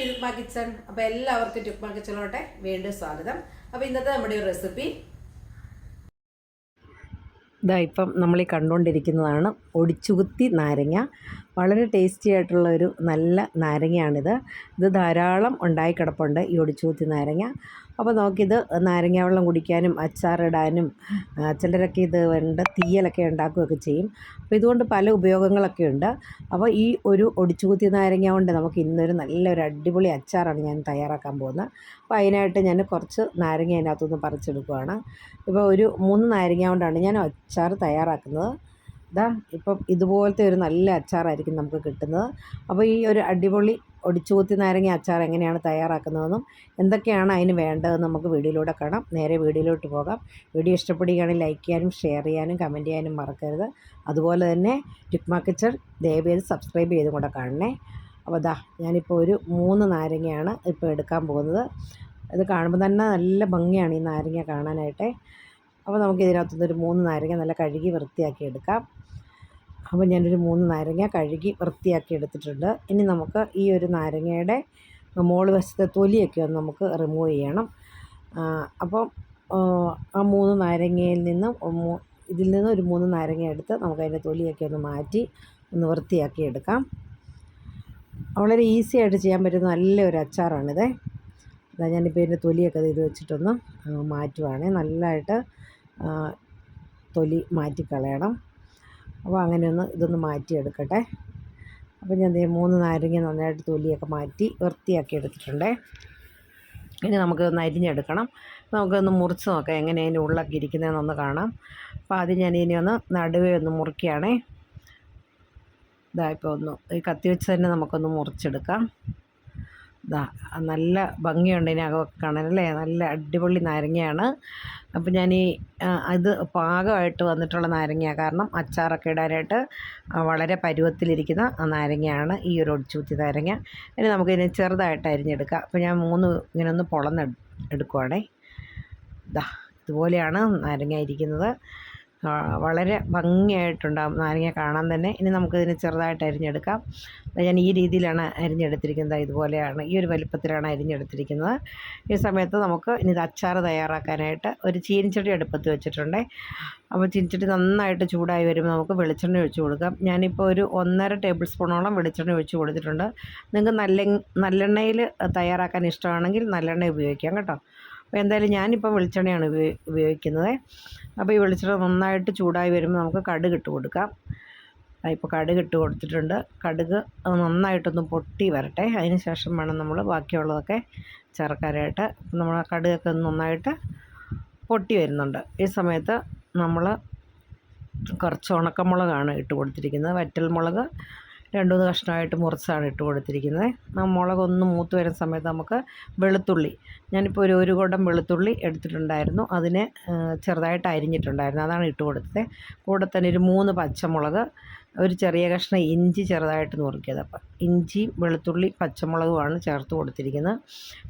Back kitchen അപ്പോൾ എല്ലാവർക്കും ടിക്മ കിച്ചണിലോട്ടെ വീണ്ടും സ്വാഗതം. അപ്പോൾ ഇന്നത്തെ നമ്മുടെ ഒരു റെസിപ്പി ഇതാ ഇപ്പം നമ്മൾ ഈ കണ്ടുകൊണ്ടിരിക്കുന്നതാണ് ഒടിച്ചുകുത്തി നാരങ്ങ. വളരെ ടേസ്റ്റി ആയിട്ടുള്ള ഒരു നല്ല നാരങ്ങയാണിത്. ഇത് ധാരാളം ഉണ്ടായി കിടപ്പുണ്ട് ഈ ഒടിച്ചൂത്തി നാരങ്ങ. അപ്പോൾ നമുക്കിത് നാരങ്ങ വെള്ളം കുടിക്കാനും അച്ചാറിടാനും ചിലരൊക്കെ ഇത് വേണ്ട തീയലൊക്കെ ഉണ്ടാക്കുകയൊക്കെ ചെയ്യും. അപ്പോൾ ഇതുകൊണ്ട് പല ഉപയോഗങ്ങളൊക്കെ ഉണ്ട്. അപ്പോൾ ഈ ഒരു ഒടിച്ചുകുത്തി നാരങ്ങ കൊണ്ട് നമുക്ക് ഇന്നൊരു നല്ലൊരു അടിപൊളി അച്ചാറാണ് ഞാൻ തയ്യാറാക്കാൻ പോകുന്നത്. അപ്പോൾ അതിനായിട്ട് ഞാൻ കുറച്ച് നാരങ്ങ അതിനകത്തുനിന്ന് പറിച്ചെടുക്കുകയാണ് ഇപ്പോൾ ഒരു മൂന്ന് നാരങ്ങ കൊണ്ടാണ് ഞാൻ അച്ചാർ തയ്യാറാക്കുന്നത്. ഇതാ ഇപ്പം ഇതുപോലത്തെ ഒരു നല്ല അച്ചാറായിരിക്കും നമുക്ക് കിട്ടുന്നത്. അപ്പോൾ ഈ ഒരു അടിപൊളി ഒടിച്ചുകൂത്തി നാരങ്ങ അച്ചാർ എങ്ങനെയാണ് തയ്യാറാക്കുന്നതെന്നും എന്തൊക്കെയാണ് അതിന് വേണ്ടതെന്ന് നമുക്ക് വീഡിയോയിലൂടെ കാണാം. നേരെ വീഡിയോയിലോട്ട് പോകാം. വീഡിയോ ഇഷ്ടപ്പെടുകയാണെങ്കിൽ ലൈക്ക് ചെയ്യാനും ഷെയർ ചെയ്യാനും കമന്റ് ചെയ്യാനും മറക്കരുത്. അതുപോലെ തന്നെ രുക്മ കിച്ചൺ ദയവേത് സബ്സ്ക്രൈബ് ചെയ്തും കൂടെ കാണണേ. അപ്പോൾ ദാ ഞാനിപ്പോൾ ഒരു മൂന്ന് നാരങ്ങയാണ് ഇപ്പോൾ എടുക്കാൻ പോകുന്നത്. ഇത് കാണുമ്പോൾ തന്നെ നല്ല ഭംഗിയാണ് ഈ നാരങ്ങ കാണാനായിട്ട്. അപ്പോൾ നമുക്ക് ഇതിനകത്തുനിന്ന് ഒരു മൂന്ന് നാരങ്ങ നല്ല കഴുകി വൃത്തിയാക്കി എടുക്കാം. അപ്പോൾ ഞാനൊരു മൂന്ന് നാരങ്ങ കഴുകി വൃത്തിയാക്കി എടുത്തിട്ടുണ്ട്. ഇനി നമുക്ക് ഈ ഒരു നാരങ്ങയുടെ മോൾ വശത്തെ തൊലിയൊക്കെ ഒന്ന് നമുക്ക് റിമൂവ് ചെയ്യണം. അപ്പം ആ, മൂന്ന് നാരങ്ങയിൽ നിന്നും ഇതിൽ നിന്ന് ഒരു മൂന്ന് നാരങ്ങ എടുത്ത് നമുക്ക് അതിന്റെ തൊലിയൊക്കെ ഒന്ന് മാറ്റി ഒന്ന് വൃത്തിയാക്കി എടുക്കാം. വളരെ ഈസി ആയിട്ട് ചെയ്യാൻ പറ്റുന്ന നല്ലൊരു അച്ചാറാണിത്. അതാ ഞാനിപ്പോൾ ഇതിന്റെ തൊലിയൊക്കെ ഇത് വെച്ചിട്ടൊന്ന് മാറ്റുവാണേ. നല്ലതായിട്ട് തൊലി മാറ്റിക്കളയണം. അപ്പോൾ അങ്ങനെ ഒന്ന് ഇതൊന്ന് മാറ്റിയെടുക്കട്ടെ. അപ്പോൾ ഞാൻ മൂന്ന് നാരങ്ങ നന്നായിട്ട് തൊലിയൊക്കെ മാറ്റി വൃത്തിയാക്കി എടുത്തിട്ടുണ്ടേ. ഇനി നമുക്ക് നരിഞ്ഞെടുക്കണം നമുക്കൊന്ന് മുറിച്ച് നോക്കാം എങ്ങനെ അതിന്റെ ഉള്ളൊക്കെ ഇരിക്കുന്നതെന്നൊന്ന് കാണാം. അപ്പോൾ ആദ്യം ഞാൻ ഇനി ഒന്ന് നടുവേ ഒന്ന് മുറിക്കുകയാണേ. ഇതാ ഒന്ന് ഈ കത്തി വെച്ച് തന്നെ നമുക്കൊന്ന് മുറിച്ചെടുക്കാം. നല്ല ഭംഗിയുണ്ട് ഇതിനകമൊക്കെ കാണാൻ അല്ലേ? നല്ല അടിപൊളി നാരങ്ങയാണ്. അപ്പോൾ ഞാൻ ഈ ഇത് പാകമായിട്ട് വന്നിട്ടുള്ള നാരങ്ങയാണ്. കാരണം അച്ചാറൊക്കെ ഇടാനായിട്ട് വളരെ പരുവത്തിലിരിക്കുന്ന നാരങ്ങയാണ് ഈ ഒരു ഒടിച്ചൂത്തി നാരങ്ങ. ഇനി നമുക്കിതിനെ ചെറുതായിട്ട് അരിഞ്ഞെടുക്കാം. അപ്പോൾ ഞാൻ മൂന്ന് ഇങ്ങനെ ഒന്ന് പൊളന്ന് എടുക്കുവാണേ. ഇതാ ഇതുപോലെയാണ് നാരങ്ങ ഇരിക്കുന്നത് വളരെ ഭംഗിയായിട്ടുണ്ടാകും നാരങ്ങ കാണാൻ തന്നെ. ഇനി നമുക്കിതിനെ ചെറുതായിട്ട് അരിഞ്ഞെടുക്കാം. ഞാൻ ഈ രീതിയിലാണ് അരിഞ്ഞെടുത്തിരിക്കുന്നത്. ഇതുപോലെയാണ് ഈ ഒരു വലിപ്പത്തിലാണ് അരിഞ്ഞെടുത്തിരിക്കുന്നത്. ഈ സമയത്ത് നമുക്ക് ഇനി ഇത് അച്ചാർ തയ്യാറാക്കാനായിട്ട് ഒരു ചീനിച്ചട്ടി അടുപ്പത്ത് വെച്ചിട്ടുണ്ട്. അപ്പോൾ ചീനിച്ചട്ടി നന്നായിട്ട് ചൂടായി വരുമ്പോൾ നമുക്ക് വെളിച്ചെണ്ണ ഒഴിച്ച് കൊടുക്കാം. ഞാനിപ്പോൾ ഒരു ഒന്നര ടേബിൾ സ്പൂണോളം വെളിച്ചെണ്ണ ഒഴിച്ച് കൊടുത്തിട്ടുണ്ട്. നിങ്ങൾക്ക് നല്ല നല്ലെണ്ണയിൽ തയ്യാറാക്കാൻ ഇഷ്ടമാണെങ്കിൽ നല്ലെണ്ണ ഉപയോഗിക്കാം കേട്ടോ. അപ്പോൾ എന്തായാലും ഞാനിപ്പോൾ വെളിച്ചെണ്ണയാണ് ഉപയോഗി ഉപയോഗിക്കുന്നത്. അപ്പോൾ ഈ വെളിച്ചെണ്ണ നന്നായിട്ട് ചൂടായി വരുമ്പോൾ നമുക്ക് കടുക് ഇട്ട് കൊടുക്കാം. ഇപ്പോൾ കടുക് ഇട്ട് കൊടുത്തിട്ടുണ്ട്. കടുക് അത് നന്നായിട്ടൊന്ന് പൊട്ടി വരട്ടെ. അതിന് ശേഷം വേണം നമ്മൾ ബാക്കിയുള്ളതൊക്കെ ചേർക്കാനായിട്ട്. നമ്മൾ ആ കടുകൊക്കെ നന്നായിട്ട് പൊട്ടി വരുന്നുണ്ട്. ഈ സമയത്ത് നമ്മൾ കുറച്ച് ഉണക്കമുളകാണ് ഇട്ട് കൊടുത്തിരിക്കുന്നത്. വറ്റൽമുളക് രണ്ട് മൂന്ന് കഷ്ണമായിട്ട് മുറിച്ചാണ് ഇട്ട് കൊടുത്തിരിക്കുന്നത്. മുളകൊന്ന് മൂത്ത് വരുന്ന സമയത്ത് നമുക്ക് വെളുത്തുള്ളി ഞാനിപ്പോൾ ഒരു ഒരു കുടം വെളുത്തുള്ളി എടുത്തിട്ടുണ്ടായിരുന്നു. അതിനെ ചെറുതായിട്ട് അരിഞ്ഞിട്ടുണ്ടായിരുന്നു. അതാണ് ഇട്ട് കൊടുത്തത്. കൂടെ തന്നെ ഒരു മൂന്ന് പച്ചമുളക് ഒരു ചെറിയ കഷ്ണം ഇഞ്ചി ചെറുതായിട്ട് നുറുക്കിയത്. അപ്പം ഇഞ്ചിയും വെളുത്തുള്ളി പച്ചമുളകുമാണ് ചേർത്ത് കൊടുത്തിരിക്കുന്നത്.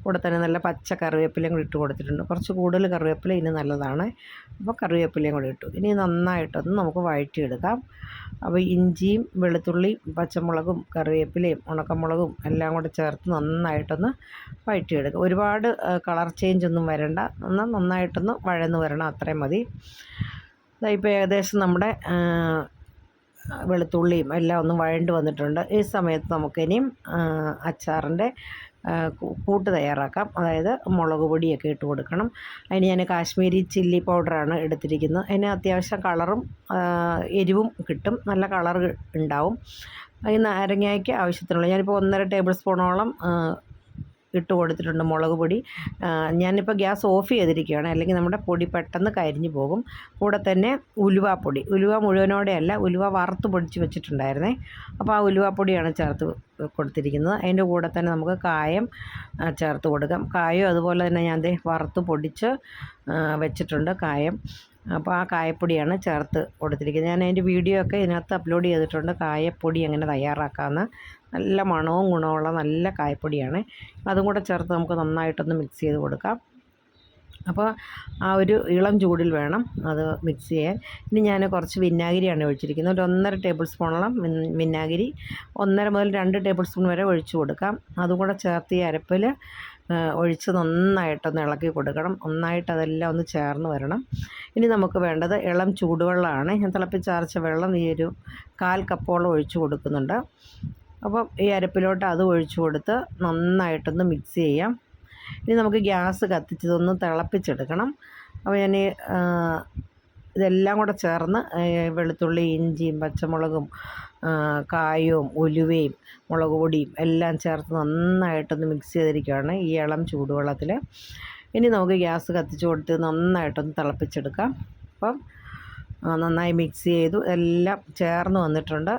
കൂടെ തന്നെ നല്ല പച്ച കറിവേപ്പിലയും കൂടി ഇട്ട് കൊടുത്തിട്ടുണ്ട്. കുറച്ച് കൂടുതൽ കറിവേപ്പില ഇനി നല്ലതാണ്. അപ്പോൾ കറിവേപ്പിലയും കൂടി ഇട്ടു. ഇനി നന്നായിട്ടൊന്ന് നമുക്ക് വഴറ്റിയെടുക്കാം. അപ്പോൾ ഇഞ്ചിയും വെളുത്തുള്ളിയും പച്ചമുളകും കറിവേപ്പിലയും ഉണക്കമുളകും എല്ലാം കൂടെ ചേർത്ത് നന്നായിട്ടൊന്ന് വഴറ്റിയെടുക്കുക ഒരുപാട് കളർ ചേഞ്ച് ഒന്നും വരണ്ട. എന്നാൽ നന്നായിട്ടൊന്ന് വഴന്ന് വരണം. അത്രയും മതി. ദാ ഇപ്പോൾ ഏകദേശം നമ്മുടെ വെളുത്തുള്ളിയും എല്ലാം ഒന്ന് വഴണ്ട് വന്നിട്ടുണ്ട്. ഈ സമയത്ത് നമുക്കിനിയും അച്ചാറിന്റെ കൂട്ട് തയ്യാറാക്കാം. അതായത് മുളക് പൊടിയൊക്കെ ഇട്ട് കൊടുക്കണം. അതിന് ഞാൻ കാശ്മീരി ചില്ലി പൗഡറാണ് എടുത്തിരിക്കുന്നത്. അതിന് അത്യാവശ്യം കളറും എരിവും കിട്ടും. നല്ല കളർ ഉണ്ടാവും. ഈ നാരങ്ങയ്ക്ക് ആവശ്യത്തിനുള്ള ഞാനിപ്പോൾ ഒന്നര ടേബിൾ സ്പൂണോളം ഇട്ട് കൊടുത്തിട്ടുണ്ട് മുളക് പൊടി. ഞാനിപ്പോൾ ഗ്യാസ് ഓഫ് ചെയ്തിരിക്കുകയാണ്. അല്ലെങ്കിൽ നമ്മുടെ പൊടി പെട്ടെന്ന് കരിഞ്ഞു പോകും. കൂടെ തന്നെ ഉലുവാപ്പൊടി ഉലുവ മുഴുവനോടെയല്ല ഉലുവ വറുത്ത് പൊടിച്ച് വെച്ചിട്ടുണ്ടായിരുന്നേ. അപ്പോൾ ആ ഉലുവാപ്പൊടിയാണ് ചേർത്ത് കൊടുത്തിരിക്കുന്നത്. അതിന്റെ കൂടെ തന്നെ നമുക്ക് കായം ചേർത്ത് കൊടുക്കാം. കായം അതുപോലെ തന്നെ ഞാൻ ദേ വറുത്ത് പൊടിച്ച് വെച്ചിട്ടുണ്ട് കായം. അപ്പോൾ ആ കായപ്പൊടിയാണ് ചേർത്ത് കൊടുത്തിരിക്കുന്നത്. ഞാൻ അതിന്റെ വീഡിയോ ഒക്കെ ഇതിനകത്ത് അപ്ലോഡ് ചെയ്തിട്ടുണ്ട്. കായപ്പൊടി എങ്ങനെ തയ്യാറാക്കാമെന്ന്. നല്ല മണവും ഗുണമുള്ള നല്ല കായപ്പൊടിയാണ്. അതും കൂടെ ചേർത്ത് നമുക്ക് നന്നായിട്ടൊന്ന് മിക്സ് ചെയ്ത് കൊടുക്കാം. അപ്പോൾ ആ ഒരു ഇളം ചൂടിൽ വേണം അത് മിക്സ് ചെയ്യാൻ. ഇനി ഞാൻ കുറച്ച് വിനാഗിരിയാണ് ഒഴിച്ചിരിക്കുന്നത്. ഒരു ഒന്നര ടേബിൾ സ്പൂണോളം വിനാഗിരി. ഒന്നര മുതൽ രണ്ട് ടേബിൾ സ്പൂൺ വരെ ഒഴിച്ചു കൊടുക്കാം. അതും കൂടെ ചേർത്ത് ഈ അരപ്പിൽ ഒഴിച്ച് നന്നായിട്ടൊന്ന് ഇളക്കി കൊടുക്കണം. നന്നായിട്ട് അതെല്ലാം ഒന്ന് ചേർന്ന് വരണം. ഇനി നമുക്ക് വേണ്ടത് ഇളം ചൂടുവെള്ളമാണ്. ഞാൻ തിളപ്പിച്ചാർച്ച വെള്ളം ഈ ഒരു കാൽ കപ്പോളം ഒഴിച്ചു കൊടുക്കുന്നുണ്ട്. അപ്പം ഈ അരപ്പിലോട്ട് അത് ഒഴിച്ചു കൊടുത്ത് നന്നായിട്ടൊന്ന് മിക്സ് ചെയ്യാം. ഇനി നമുക്ക് ഗ്യാസ് കത്തിച്ചതൊന്ന് തിളപ്പിച്ചെടുക്കണം. അപ്പോൾ ഞാൻ ഇതെല്ലാം കൂടെ ചേർന്ന് വെളുത്തുള്ളി ഇഞ്ചിയും പച്ചമുളകും കായവും ഉലുവയും മുളക് പൊടിയും എല്ലാം ചേർത്ത് നന്നായിട്ടൊന്ന് മിക്സ് ചെയ്തിരിക്കുകയാണ് ഈ ഇളം ചൂടുവെള്ളത്തിൽ ഇനി നമുക്ക് ഗ്യാസ് കത്തിച്ച് കൊടുത്ത് നന്നായിട്ടൊന്ന് തിളപ്പിച്ചെടുക്കാം. അപ്പം നന്നായി മിക്സ് ചെയ്തു. എല്ലാം ചേർന്ന് വന്നിട്ടുണ്ട്.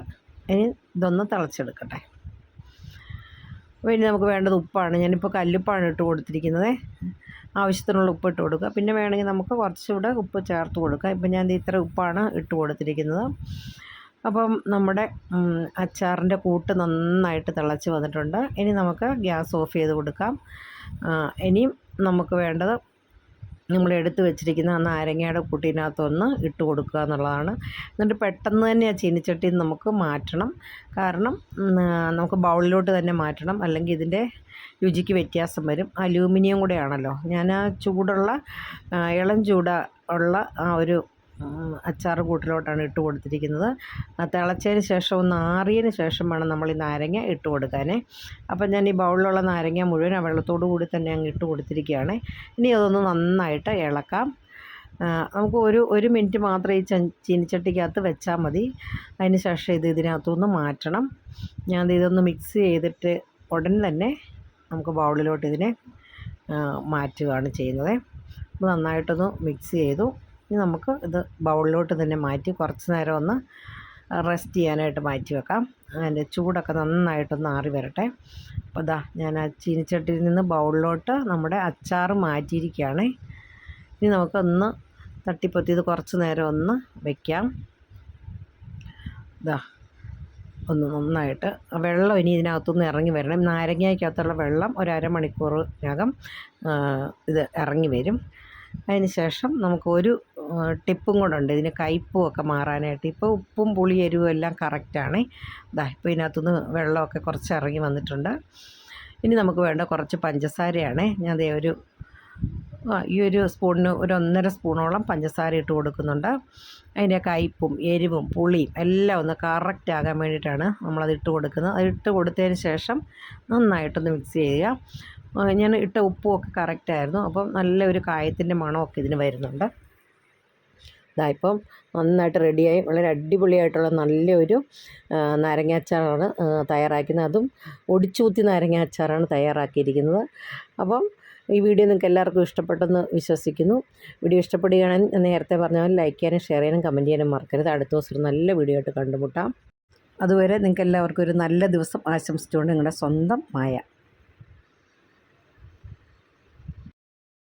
ഇനി ഇതൊന്ന് തിളച്ചെടുക്കട്ടെ. അപ്പോൾ ഇനി നമുക്ക് വേണ്ടത് ഉപ്പാണ്. ഞാനിപ്പോൾ കല്ലുപ്പാണ് ഇട്ട് കൊടുത്തിരിക്കുന്നത്. ആവശ്യത്തിനുള്ള ഉപ്പ് ഇട്ട് കൊടുക്കുക. പിന്നെ വേണമെങ്കിൽ നമുക്ക് കുറച്ചുകൂടെ ഉപ്പ് ചേർത്ത് കൊടുക്കാം ഇപ്പം ഞാൻ ഇത്ര ഉപ്പാണ് ഇട്ട് കൊടുത്തിരിക്കുന്നത്. അപ്പം നമ്മുടെ അച്ചാറിന്റെ കൂട്ട് നന്നായിട്ട് തിളച്ച് വന്നിട്ടുണ്ട്. ഇനി നമുക്ക് ഗ്യാസ് ഓഫ് ചെയ്ത് കൊടുക്കാം. ഇനിയും നമുക്ക് വേണ്ടത് നമ്മൾ എടുത്ത് വെച്ചിരിക്കുന്ന ആ നാരങ്ങയുടെ കൂട്ടിനകത്തൊന്ന് ഇട്ട് കൊടുക്കുക എന്നുള്ളതാണ്. എന്നിട്ട് പെട്ടെന്ന് തന്നെ ആ ചീനിച്ചട്ടി നമുക്ക് മാറ്റണം. കാരണം നമുക്ക് ബൗളിലോട്ട് തന്നെ മാറ്റണം. അല്ലെങ്കിൽ ഇതിന്റെ രുചിക്ക് വ്യത്യാസം വരും. അലൂമിനിയം കൂടെയാണല്ലോ. ഞാൻ ആ ചൂടുള്ള ഇളം ചൂട ഉള്ള ആ ഒരു അച്ചാർ കൂട്ടിലോട്ടാണ് ഇട്ട് കൊടുത്തിരിക്കുന്നത്. തിളച്ചതിന് ശേഷം ഒന്ന് ആറിയതിന് ശേഷം വേണം നമ്മൾ ഈ നാരങ്ങ ഇട്ട് കൊടുക്കാനേ. അപ്പം ഞാൻ ഈ ബൗളിലുള്ള നാരങ്ങ മുഴുവൻ ആ വെള്ളത്തോടു കൂടി തന്നെ അങ്ങ് ഇട്ട് കൊടുത്തിരിക്കുകയാണ്. ഇനി അതൊന്ന് നന്നായിട്ട് ഇളക്കാം. നമുക്ക് ഒരു ഒരു മിനിറ്റ് മാത്രം ഈ ചീനിച്ചട്ടിക്കകത്ത് വെച്ചാൽ മതി. അതിന് ശേഷം ഇത് ഇതിനകത്തുനിന്ന് മാറ്റണം. ഞാൻ ഇതൊന്ന് മിക്സ് ചെയ്തിട്ട് ഉടൻ തന്നെ നമുക്ക് ബൗളിലോട്ട് ഇതിനെ മാറ്റുകയാണ് ചെയ്യുന്നത്. നന്നായിട്ടൊന്ന് മിക്സ് ചെയ്തു. ഇനി നമുക്ക് ഇത് ബൗളിലോട്ട് തന്നെ മാറ്റി കുറച്ച് നേരം ഒന്ന് റെസ്റ്റ് ചെയ്യാനായിട്ട് മാറ്റി വെക്കാം. അതിന്റെ ചൂടൊക്കെ നന്നായിട്ടൊന്ന് ആറി വരട്ടെ. അപ്പോൾ ഇതാ ഞാൻ ആ ചീനിച്ചട്ടിയിൽ നിന്ന് ബൗളിലോട്ട് നമ്മുടെ അച്ചാർ മാറ്റിയിരിക്കുകയാണ്. ഇനി നമുക്കൊന്ന് തട്ടിപ്പൊത്തി ഇത് കുറച്ച് നേരം ഒന്ന് വെക്കാം. ഇതാ ഒന്ന് നന്നായിട്ട് വെള്ളം ഇനി ഇതിനകത്തുനിന്ന് ഇറങ്ങി വരണം. നാരങ്ങയ്ക്കകത്തുള്ള വെള്ളം ഒരു അരമണിക്കൂറിനകം ആ, ഇത് ഇറങ്ങി വരും. അതിന് ശേഷം നമുക്ക് ഒരു ആ, ടിപ്പും കൂടെ ഇതിന് കയ്പ്പും ഒക്കെ മാറാനായിട്ട്. ഇപ്പോൾ ഉപ്പും പുളി എരിവും എല്ലാം കറക്റ്റാണ്. ഇതാ ഇപ്പോൾ ഇതിനകത്തുനിന്ന് വെള്ളമൊക്കെ കുറച്ച് ഇറങ്ങി വന്നിട്ടുണ്ട്. ഇനി നമുക്ക് വേണ്ട കുറച്ച് പഞ്ചസാരയാണ്. ഞാൻ ദേ ഒരു ഈ ഒരു സ്പൂണിന് ഒരു ഒന്നര സ്പൂണോളം പഞ്ചസാര ഇട്ട് കൊടുക്കുന്നുണ്ട്. അതിന്റെ കയ്പ്പും എരിവും പുളിയും എല്ലാം ഒന്ന് കറക്റ്റ് ആകാൻ വേണ്ടിയിട്ടാണ് നമ്മളത് ഇട്ട് കൊടുക്കുന്നത്. അത് ഇട്ട് കൊടുത്തതിന് ശേഷം നന്നായിട്ടൊന്ന് മിക്സ് ചെയ്യുക. ഞാൻ ഇട്ട ഉപ്പും ഒക്കെ കറക്റ്റായിരുന്നു. അപ്പം നല്ലൊരു കായത്തിന്റെ മണമൊക്കെ ഇതിന് വരുന്നുണ്ട്. ഇതാ ഇപ്പം നന്നായിട്ട് റെഡിയായി. വളരെ അടിപൊളിയായിട്ടുള്ള നല്ലൊരു നാരങ്ങാച്ചാറാണ് തയ്യാറാക്കുന്നത്. അതും ഒടിച്ചൂത്തി നാരങ്ങ അച്ചാറാണ് തയ്യാറാക്കിയിരിക്കുന്നത്. അപ്പം ഈ വീഡിയോ നിങ്ങൾക്ക് എല്ലാവർക്കും ഇഷ്ടപ്പെട്ടെന്ന് വിശ്വസിക്കുന്നു. വീഡിയോ ഇഷ്ടപ്പെടുകയാണെങ്കിൽ നേരത്തെ പറഞ്ഞ പോലെ ലൈക്ക് ചെയ്യാനും ഷെയർ ചെയ്യാനും കമന്റ് ചെയ്യാനും മറക്കരുത്. അടുത്ത ദിവസം ഒരു നല്ല വീഡിയോ ആയിട്ട് കണ്ടുമുട്ടാം. അതുവരെ നിങ്ങൾക്ക് എല്ലാവർക്കും ഒരു നല്ല ദിവസം ആശംസിച്ചുകൊണ്ട് നിങ്ങളുടെ സ്വന്തം മായ.